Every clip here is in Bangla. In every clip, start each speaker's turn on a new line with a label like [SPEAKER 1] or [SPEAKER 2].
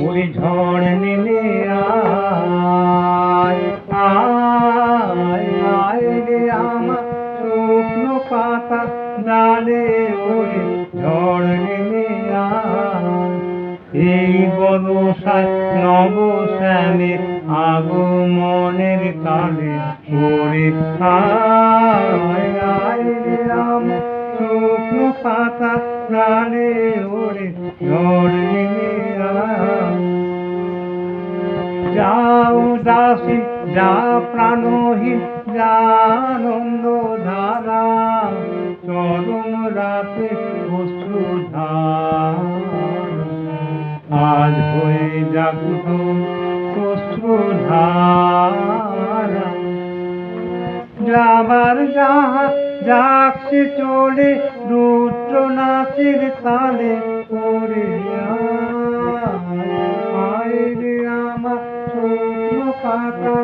[SPEAKER 1] ওই ঝড় নেমে আয় আয় আমার শুকনো পাতা ডালে ওরে ঝড় নেমে এই বদশায় নব শ্যামের আগমনের কালে ওরে প্রাণে ওরে ঝড় যাও দাসী, যা প্রাণহীন যা আনন্দ ধারা। চরম রাতে অশ্রু আজ হয়ে জাগত অশ্রু ধারা। যাবার যাহা যাচ্ছে চলে, রুদ্র নাচের তালে আয়, আয় আমার শুকনো পাতা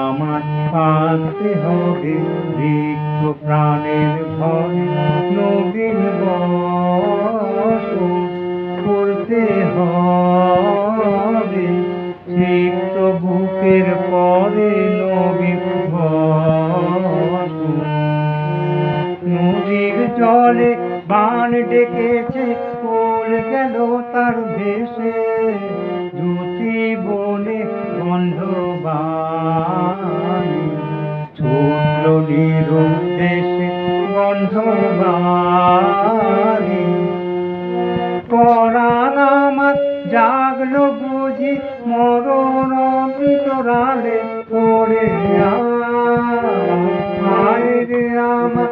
[SPEAKER 1] আমার পাতে হবে রিক্ত প্রাণের ভয় নবীন বসন করতে হবে। বলে, বান ডেকেছে কোল গেল তার ভেসে। জুতি বলে গন্ধ ছুটল নিরুদ্দেশে গন্ধ আমার জাগলো বুঝি মরণ অন্তরালে। পড়ে আমার